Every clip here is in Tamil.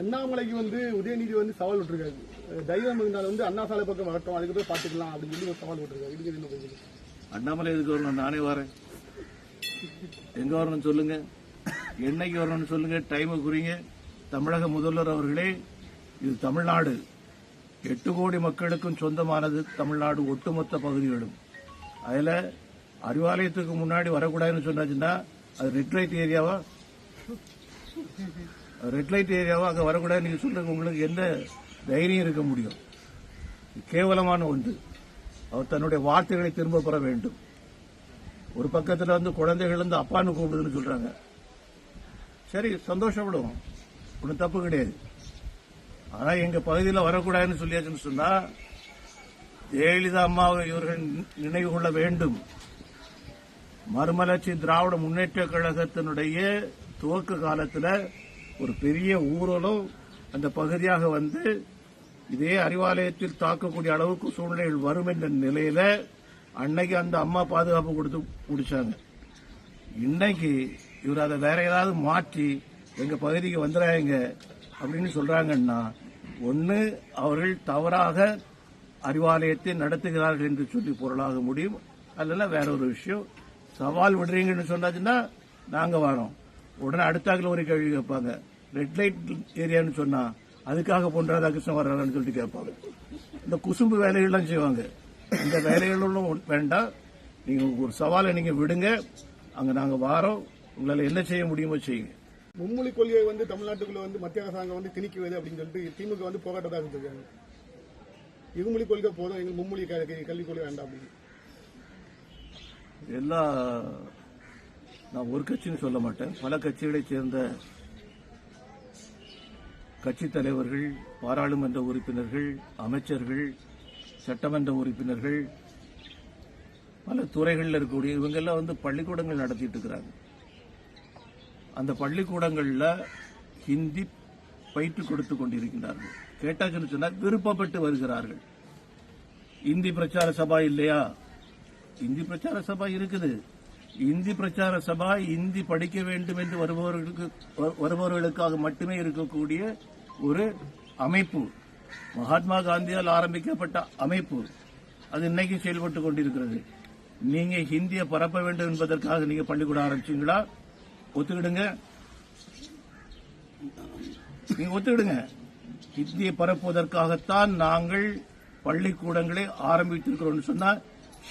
அண்ணாமலைக்கு வந்து உதயநிதி வந்து சவால் விட்டுருக்காரு. தைவம் இருந்தால் வந்து அண்ணா சாலை பக்கம் வரட்டும் அதுக்கு போய் பார்த்துக்கலாம் அப்படின்னு சொல்லி ஒரு சவால் விட்டுருக்காரு. இதுக்கு என்ன பதில் அண்ணாமலை எதுக்கு வரணும்? நானே வரேன். எங்க வரணும்னு சொல்லுங்க. என்னைக்கு வரணும்னு சொல்லுங்க. டைமை குறிங்க. தமிழக முதல்வர் அவர்களே இது தமிழ்நாடு. எட்டு கோடி மக்களுக்கும் சொந்தமானது தமிழ்நாடு ஒட்டுமொத்த பகுதிகளும். அதில் அறிவாலயத்துக்கு முன்னாடி வரக்கூடாதுன்னு சொன்னாச்சுன்னா அது ரெட் லைட் ஏரியாவா? ரெட் லைட் ஏரியாவா அங்கே வரக்கூடாது. நீங்க சொல்கிறது உங்களுக்கு என்ன தைரியம் இருக்க முடியும்? கேவலமான ஒன்று. அவர் தன்னுடைய வார்த்தைகளை திரும்ப பெற வேண்டும். ஒரு பக்கத்தில் வந்து குழந்தைகள் வந்து அப்பான்னு கூப்பிடுதுன்னு சொல்கிறாங்க சரி சந்தோஷப்படுவோம் ஒன்றும் தப்பு கிடையாது. ஆனால் எங்கள் பகுதியில் வரக்கூடாதுன்னு சொல்லியாச்சுன்னு சொன்னால் ஜெயலலிதா அம்மாவை இவர்கள் நினைவு கொள்ள வேண்டும். மறுமலர்ச்சி திராவிட முன்னேற்ற கழகத்தினுடைய துவக்க காலத்தில் ஒரு பெரிய ஊரலும் அந்த பகுதியாக வந்து இதே அறிவாலயத்தில் தாக்கக்கூடிய அளவுக்கு சூழ்நிலைகள் வரும் என்ற நிலையில அன்னைக்கு அந்த அம்மா பாதுகாப்பு கொடுத்து பிடிச்சாங்க இன்னைக்கு இவர் அதை வேற ஏதாவது மாற்றி எங்க பகுதிக்கு வந்துடாங்க அப்படின்னு சொல்றாங்கன்னா ஒன்று அவர்கள் தவறாக அறிவாலயத்தை நடத்துகிறார்கள் என்று சொல்லி பொருளாக முடியும். அதெல்லாம் வேற ஒரு விஷயம். சவால் விடுறீங்கன்னு சொன்னாச்சுன்னா நாங்க வரோம். உடனே அடுத்தாக்கில் ஒரு கேள்வி கேட்பாங்க. ரெட் லைட் ஏரியான்னு சொன்னா அதுக்காக பொன் ராதாகிருஷ்ணன் வர்றாங்கன்னு சொல்லிட்டு கேட்பாங்க. இந்த குசும்பு வேலைகள்லாம் செய்வாங்க. இந்த வேலைகளும் வேண்டாம். நீங்க ஒரு சவாலை நீங்க விடுங்க. அங்க நாங்க வாரோம். உங்களால என்ன செய்ய முடியுமோ செய்யுங்க. மும்மொழி கொள்கையை வந்து தமிழ்நாட்டுக்குள்ள வந்து மத்திய அரசாங்கம் வந்து திணிக்குவது அப்படின்னு சொல்லிட்டு திமுக வந்து போராட்டதாக இருந்திருக்காங்க இருமொழி கொள்கை போதும் எங்களுக்கு மும்மொழி க- க- கல்விக் கொள்கை வேண்டாம் அப்படின்னு. எல்லா நான் ஒரு கட்சின்னு சொல்ல மாட்டேன். பல கட்சிகளைச் சேர்ந்த கட்சித் தலைவர்கள் பாராளுமன்ற உறுப்பினர்கள் அமைச்சர்கள் சட்டமன்ற உறுப்பினர்கள் பல துறைகளில் இருக்கக்கூடிய இவங்கெல்லாம் வந்து பள்ளிக்கூடங்கள் நடத்திட்டு இருக்கிறாங்க. அந்த பள்ளிக்கூடங்களில் ஹிந்தி பயிற்று கொடுத்து கொண்டிருக்கிறார்கள். கேட்டாச்சுன்னு சொன்னால் விருப்பப்பட்டு வருகிறார்கள். இந்தி பிரச்சார சபா இல்லையா? இந்தி பிரச்சார சபா இருக்குது. இந்தி பிரச்சார சபா இந்தி படிக்க வேண்டும் என்று வருபவர்களுக்கு வருபவர்களுக்காக மட்டுமே இருக்கக்கூடிய ஒரு அமைப்பு. மகாத்மா காந்தியால் ஆரம்பிக்கப்பட்ட அமைப்பு. அது இன்னைக்கு செயல்பட்டு கொண்டிருக்கிறது. நீங்க ஹிந்தியை பரப்ப வேண்டும் என்பதற்காக நீங்க பள்ளிக்கூடம் ஆரம்பிச்சீங்களா? ஒத்துக்கிடுங்க. நீங்க ஒத்துக்கிடுங்க. ஹிந்தியை பரப்புவதற்காகத்தான் நாங்கள் பள்ளிக்கூடங்களை ஆரம்பித்திருக்கிறோம்னு சொன்னா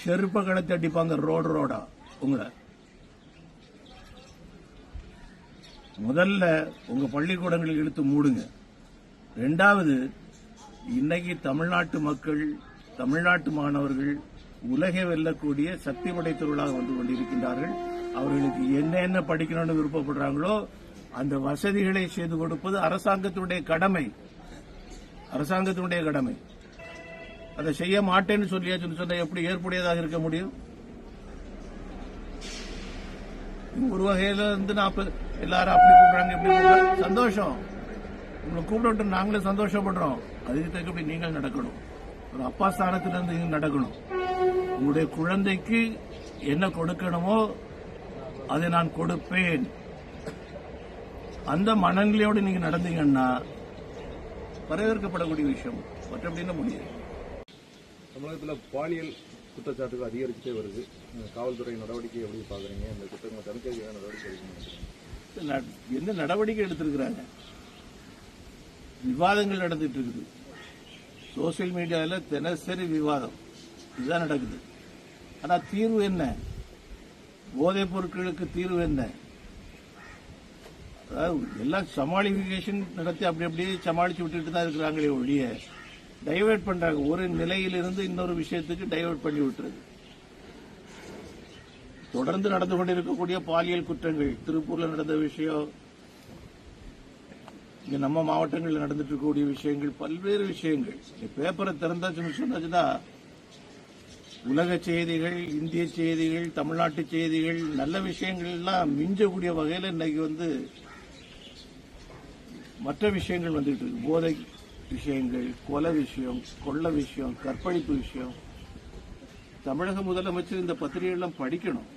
செருப்ப கடத்தி அடிப்பாங்க ரோடு ரோடா. உங்களை. முதல்ல உங்க பள்ளிக்கூடங்களை இழுத்து மூடுங்க. ரெண்டாவது இன்னைக்கு தமிழ்நாட்டு மக்கள் தமிழ்நாட்டு மாணவர்கள் உலகை வெல்லக்கூடிய சக்தி படைத்தவர்களாக வந்து கொண்டிருக்கின்றார்கள். அவர்களுக்கு என்னென்ன படிக்கணும்னு விருப்பப்படுறாங்களோ அந்த வசதிகளை செய்து கொடுப்பது அரசாங்கத்தினுடைய கடமை. அரசாங்கத்தினுடைய கடமை. அதை செய்ய மாட்டேன்னு சொல்லியாச்சுன்னு சொன்னா எப்படி ஏற்புடையதாக இருக்க முடியும்? ஒரு வகையில இருந்து நாற்பது எல்லாரும் அப்படி கூப்பிடுறாங்க இப்படி கூப்பிடுறாங்க. சந்தோஷம். உங்களை கூப்பிட்டு நாங்களே சந்தோஷப்படுறோம். அதுக்கு தக்கப்படி நீங்கள் நடக்கணும். ஒரு அப்பா ஸ்தானத்திலிருந்து நீங்கள் நீங்க நடக்கணும். உங்களுடைய குழந்தைக்கு என்ன கொடுக்கணுமோ அதை நான் கொடுப்பேன். அந்த மனநிலையோடு நீங்க நடந்தீங்கன்னா வரவேற்கப்படக்கூடிய விஷயம். மற்றபடி என்ன முடியாது தமிழகத்தில் பாலியல் குற்றச்சாட்டுகள் அதிகரிச்சுட்டே வருது. காவல்துறை நடவடிக்கை எப்படி பார்க்குறீங்க? இந்த குற்றங்களை தடுக்க நடவடிக்கை எடுக்கணும்னு என்ன நடவடிக்கை எடுத்திருக்கிறாங்க? விவாதங்கள் நடந்துட்டு இருக்குது சோசியல் மீடியாவில் தினசரி விவாதம். இதுதான் நடக்குது. ஆனால் தீர்வு என்ன? போதைப் பொருட்களுக்கு தீர்வு என்ன? அதாவது எல்லாம் சமாளிபிகேஷன் நடத்தி அப்படி அப்படியே சமாளிச்சு விட்டுட்டு தான் இருக்கிறாங்களே ஒழிய டைவர்ட் பண்றாங்க. ஒரு நிலையிலிருந்து இன்னொரு விஷயத்துக்கு டைவர்ட் பண்ணி விட்டுறது தொடர்ந்து நடந்து கொண்டிருக்கக்கூடிய பாலியல் குற்றங்கள். திருப்பூர்ல நடந்த விஷயம் இங்க நம்ம மாவட்டங்களில் நடந்துட்டு இருக்கக்கூடிய விஷயங்கள் பல்வேறு விஷயங்கள். பேப்பரை திறந்தாச்சுன்னு சொன்னாச்சுன்னா உலக செய்திகள் இந்திய செய்திகள் தமிழ்நாட்டு செய்திகள் நல்ல விஷயங்கள் எல்லாம் மிஞ்சக்கூடிய வகையில் இன்னைக்கு வந்து மற்ற விஷயங்கள் வந்துட்டு இருக்கு. போதை விஷயங்கள் கொலை விஷயம் கொள்ள விஷயம் கற்பழிப்பு விஷயம். தமிழக முதலமைச்சர் இந்த பத்திரிகைகள்லாம் படிக்கணும்.